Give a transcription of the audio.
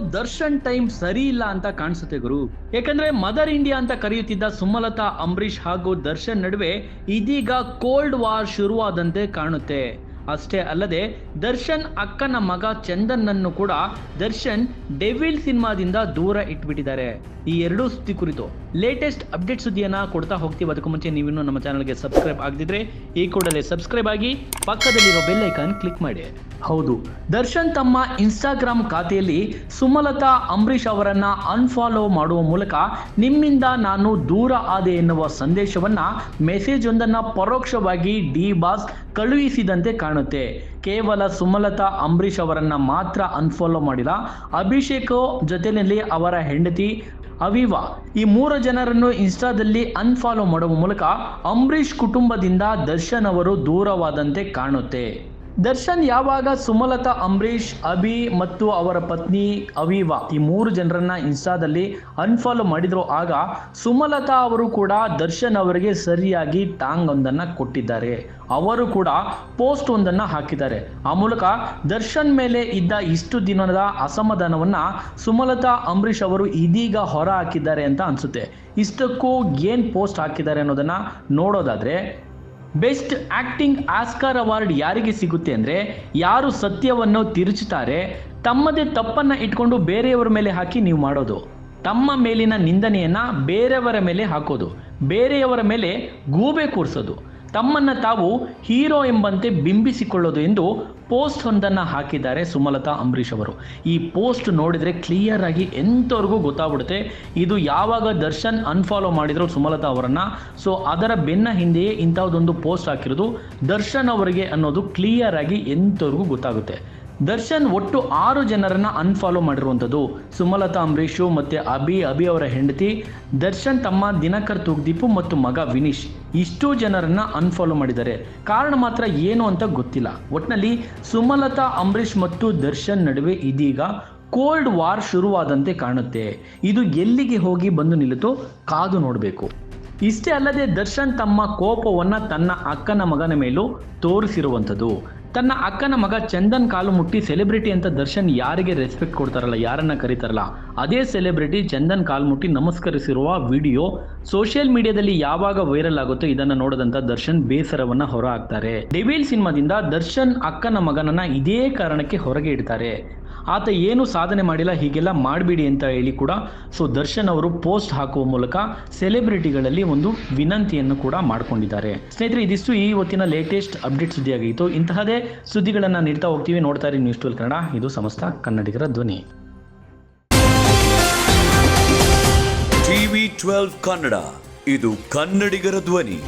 Darshan time ಸರಿ ಇಲ್ಲ ಅಂತ ಕಾಣಿಸುತ್ತೆ ಗುರು. ಯಾಕಂದ್ರೆ ಮದರ್ ಇಂಡಿಯಾ ಅಂತ ಕರೆಯುತ್ತಿದ್ದ ಸುಮಲತಾ, ಅಂಬರೀಷ್ ಹಾಗೂ ದರ್ಶನ್ ನಡುವೆ ಇದೀಗ ಕೋಲ್ಡ್ ವಾರ್ ಶುರುವಾದಂತೆ ಕಾಣುತ್ತೆ. ಅಷ್ಟೇ ಅಲ್ಲದೆ ದರ್ಶನ್ ಅಕ್ಕನ ಮಗ ಚಂದನ್ ಅನ್ನು ಕೂಡ ದರ್ಶನ್ ಡೆವಿಲ್ ಸಿನಿಮಾದಿಂದ ದೂರ ಇಟ್ಬಿಟ್ಟಿದ್ದಾರೆ. ಈ ಎರಡೂ ಸುದ್ದಿ ಕುರಿತು ಲೇಟೆಸ್ಟ್ ಅಪ್ಡೇಟ್ ಸುದ್ದಿಯನ್ನ ಕೊಡ್ತಾ ಹೋಗ್ತೀವಿ. ಅದಕ್ಕೂ ಮುಂಚೆ ನೀವಿನ್ನೂ ನಮ್ಮ ಚಾನಲ್ಗೆ ಸಬ್ಸ್ಕ್ರೈಬ್ ಆಗದಿದ್ರೆ ಈ ಕೂಡಲೇ ಸಬ್ಸ್ಕ್ರೈಬ್ ಆಗಿ ಪಕ್ಕದಲ್ಲಿರೋ ಐಕಾನ್ ಕ್ಲಿಕ್ ಮಾಡಿ. ಹೌದು, ದರ್ಶನ್ ತಮ್ಮ ಇನ್ಸ್ಟಾಗ್ರಾಮ್ ಖಾತೆಯಲ್ಲಿ ಸುಮಲತಾ, ಅಂಬರೀಷ್ ಅವರನ್ನ ಅನ್ಫಾಲೋ ಮಾಡುವ ಮೂಲಕ ನಿಮ್ಮಿಂದ ನಾನು ದೂರ ಆದೆ ಎನ್ನುವ ಸಂದೇಶವನ್ನ ಮೆಸೇಜ್ ಒಂದನ್ನ ಪರೋಕ್ಷವಾಗಿ ಡಿ ಬಾಸ್ ಕಳುಹಿಸಿದಂತೆ ಕಾಣುತ್ತೆ. ಕೇವಲ ಸುಮಲತಾ ಅಂಬರೀಷ್ ಅವರನ್ನ ಮಾತ್ರ ಅನ್ಫಾಲೋ ಮಾಡಿಲ್ಲ. ಅಭಿಷೇಕ್ ಜೊತೆಯಲ್ಲಿ ಅವರ ಹೆಂಡತಿ ಅವಿವಾ. ಈ ಮೂರು ಜನರನ್ನು ಇನ್ಸ್ಟಾದಲ್ಲಿ ಅನ್ಫಾಲೋ ಮಾಡುವ ಮೂಲಕ ಅಂಬರೀಷ್ ಕುಟುಂಬದಿಂದ ದರ್ಶನ್ ಅವರು ದೂರವಾದಂತೆ ಕಾಣುತ್ತೆ. ದರ್ಶನ್ ಯಾವಾಗ ಸುಮಲತಾ, ಅಂಬರೀಷ್, ಅಭಿ ಮತ್ತು ಅವರ ಪತ್ನಿ ಅವಿವಾ ಈ ಮೂರು ಜನರನ್ನ ಇನ್ಸ್ಟಾದಲ್ಲಿ ಅನ್ಫಾಲೋ ಮಾಡಿದ್ರು. ಆಗ ಸುಮಲತಾ ಅವರು ಕೂಡ ದರ್ಶನ್ ಅವರಿಗೆ ಸರಿಯಾಗಿ ಟಾಂಗ್ ಒಂದನ್ನ ಕೊಟ್ಟಿದ್ದಾರೆ. ಅವರು ಕೂಡ ಪೋಸ್ಟ್ ಒಂದನ್ನ ಹಾಕಿದ್ದಾರೆ. ಆ ಮೂಲಕ ದರ್ಶನ್ ಮೇಲೆ ಇದ್ದ ಇಷ್ಟು ದಿನದ ಅಸಮಾಧಾನವನ್ನ ಸುಮಲತಾ, ಅಂಬರೀಷ್ ಅವರು ಇದೀಗ ಹೊರ ಹಾಕಿದ್ದಾರೆ ಅಂತ ಅನ್ಸುತ್ತೆ. ಇಷ್ಟಕ್ಕೂ ಏನ್ ಪೋಸ್ಟ್ ಹಾಕಿದ್ದಾರೆ ಅನ್ನೋದನ್ನ ನೋಡೋದಾದ್ರೆ ಬೆಸ್ಟ್ ಆಕ್ಟಿಂಗ್ ಆಸ್ಕರ್ ಅವಾರ್ಡ್ ಯಾರಿಗೆ ಸಿಗುತ್ತೆ ಅಂದರೆ ಯಾರು ಸತ್ಯವನ್ನು ತಿರುಚುತ್ತಾರೆ, ತಮ್ಮದೇ ತಪ್ಪನ್ನು ಇಟ್ಕೊಂಡು ಬೇರೆಯವರ ಮೇಲೆ ಹಾಕಿ ನೀವು ಮಾಡೋದು. ತಮ್ಮ ಮೇಲಿನ ನಿಂದನೆಯನ್ನು ಬೇರೆಯವರ ಮೇಲೆ ಹಾಕೋದು. ಬೇರೆಯವರ ಮೇಲೆ ಗೂಬೆ ಕೂರಿಸೋದು. ತಮ್ಮನ್ನ ತಾವು ಹೀರೋ ಎಂಬಂತೆ ಬಿಂಬಿಸಿಕೊಳ್ಳೋದು ಎಂದು ಪೋಸ್ಟ್ ಒಂದನ್ನು ಹಾಕಿದ್ದಾರೆ ಸುಮಲತಾ ಅಂಬರೀಷ್ ಅವರು. ಈ ಪೋಸ್ಟ್ ನೋಡಿದರೆ ಕ್ಲಿಯರ್ ಆಗಿ ಎಂಥವ್ರಿಗೂ ಗೊತ್ತಾಗ್ಬಿಡುತ್ತೆ. ಇದು ಯಾವಾಗ ದರ್ಶನ್ ಅನ್ಫಾಲೋ ಮಾಡಿದ್ರು ಸುಮಲತಾ ಅವರನ್ನು. ಸೊ ಅದರ ಬೆನ್ನ ಹಿಂದೆಯೇ ಇಂಥದ್ದೊಂದು ಪೋಸ್ಟ್ ಹಾಕಿರೋದು ದರ್ಶನ್ ಅವರಿಗೆ ಅನ್ನೋದು ಕ್ಲಿಯರ್ ಆಗಿ ಎಂಥವ್ರಿಗೂ ಗೊತ್ತಾಗುತ್ತೆ. ದರ್ಶನ್ ಒಟ್ಟು ಆರು ಜನರನ್ನ ಅನ್ಫಾಲೋ ಮಾಡಿರುವಂಥದ್ದು. ಸುಮಲತಾ, ಅಂಬರೀಷು ಮತ್ತೆ ಅಭಿ ಅಭಿ ಅವರ ಹೆಂಡತಿ, ದರ್ಶನ್ ತಮ್ಮ ದಿನಕರ್ ತುಗ್ದೀಪು ಮತ್ತು ಮಗ ವಿನೀಶ್. ಇಷ್ಟು ಜನರನ್ನ ಅನ್ಫಾಲೋ ಮಾಡಿದ್ದಾರೆ. ಕಾರಣ ಮಾತ್ರ ಏನು ಅಂತ ಗೊತ್ತಿಲ್ಲ. ಒಟ್ಟಿನಲ್ಲಿ ಸುಮಲತಾ, ಅಂಬರೀಷ್ ಮತ್ತು ದರ್ಶನ್ ನಡುವೆ ಇದೀಗ ಕೋಲ್ಡ್ ವಾರ್ ಶುರುವಾದಂತೆ ಕಾಣುತ್ತೆ. ಇದು ಎಲ್ಲಿಗೆ ಹೋಗಿ ಬಂದು ನಿಲ್ಲುತ್ತೋ ಕಾದು ನೋಡಬೇಕು. ಇಷ್ಟೇ ಅಲ್ಲದೆ ದರ್ಶನ್ ತಮ್ಮ ಕೋಪವನ್ನ ತನ್ನ ಅಕ್ಕನ ಮಗನ ಮೇಲೂ ತೋರಿಸಿರುವಂಥದ್ದು. ತನ್ನ ಅಕ್ಕನ ಮಗ ಚಂದನ್ ಕಾಲು ಮುಟ್ಟಿ ಸೆಲೆಬ್ರಿಟಿ ಅಂತ ದರ್ಶನ್ ಯಾರಿಗೆ ರೆಸ್ಪೆಕ್ಟ್ ಕೊಡ್ತಾರಲ್ಲ, ಯಾರನ್ನ ಕರೀತಾರಲ್ಲ, ಅದೇ ಸೆಲೆಬ್ರಿಟಿ ಚಂದನ್ ಕಾಲು ಮುಟ್ಟಿ ನಮಸ್ಕರಿಸಿರುವ ವಿಡಿಯೋ ಸೋಷಿಯಲ್ ಮೀಡಿಯಾದಲ್ಲಿ ಯಾವಾಗ ವೈರಲ್ ಆಗುತ್ತೋ ಇದನ್ನ ನೋಡದಂತ ದರ್ಶನ್ ಬೇಸರವನ್ನ ಹೊರ ಹಾಕ್ತಾರೆ. ಡೆವಿಲ್ ಸಿನಿಮಾದಿಂದ ದರ್ಶನ್ ಅಕ್ಕನ ಮಗನನ್ನ ಇದೇ ಕಾರಣಕ್ಕೆ ಹೊರಗೆ ಇಡ್ತಾರೆ. ಆತ ಏನು ಸಾಧನೆ ಮಾಡಿಲ್ಲ, ಹೀಗೆಲ್ಲ ಮಾಡಬೇಡಿ ಅಂತ ಹೇಳಿ ಕೂಡ ಸೊ ದರ್ಶನ್ ಅವರು ಪೋಸ್ಟ್ ಹಾಕುವ ಮೂಲಕ ಸೆಲೆಬ್ರಿಟಿಗಳಲ್ಲಿ ಒಂದು ವಿನಂತಿಯನ್ನು ಕೂಡ ಮಾಡಿಕೊಂಡಿದ್ದಾರೆ. ಸ್ನೇಹಿತರೆ, ಇದಿಷ್ಟು ಈ ಹೊತ್ತಿನ ಲೇಟೆಸ್ಟ್ ಅಪ್ಡೇಟ್ ಸುದ್ದಿಯಾಗಿತ್ತು. ಇಂತಹದೇ ಸುದ್ದಿಗಳನ್ನು ನೀಡ್ತಾ ಹೋಗ್ತೀವಿ. ನೋಡ್ತಾ ಇರಿ ನ್ಯೂಸ್ ಟ್ವೆಲ್ ಕನ್ನಡ. ಇದು ಸಮಸ್ತ ಕನ್ನಡಿಗರ ಧ್ವನಿ. TV twelve Kannada. ಇದು ಕನ್ನಡಿಗರ ಧ್ವನಿ.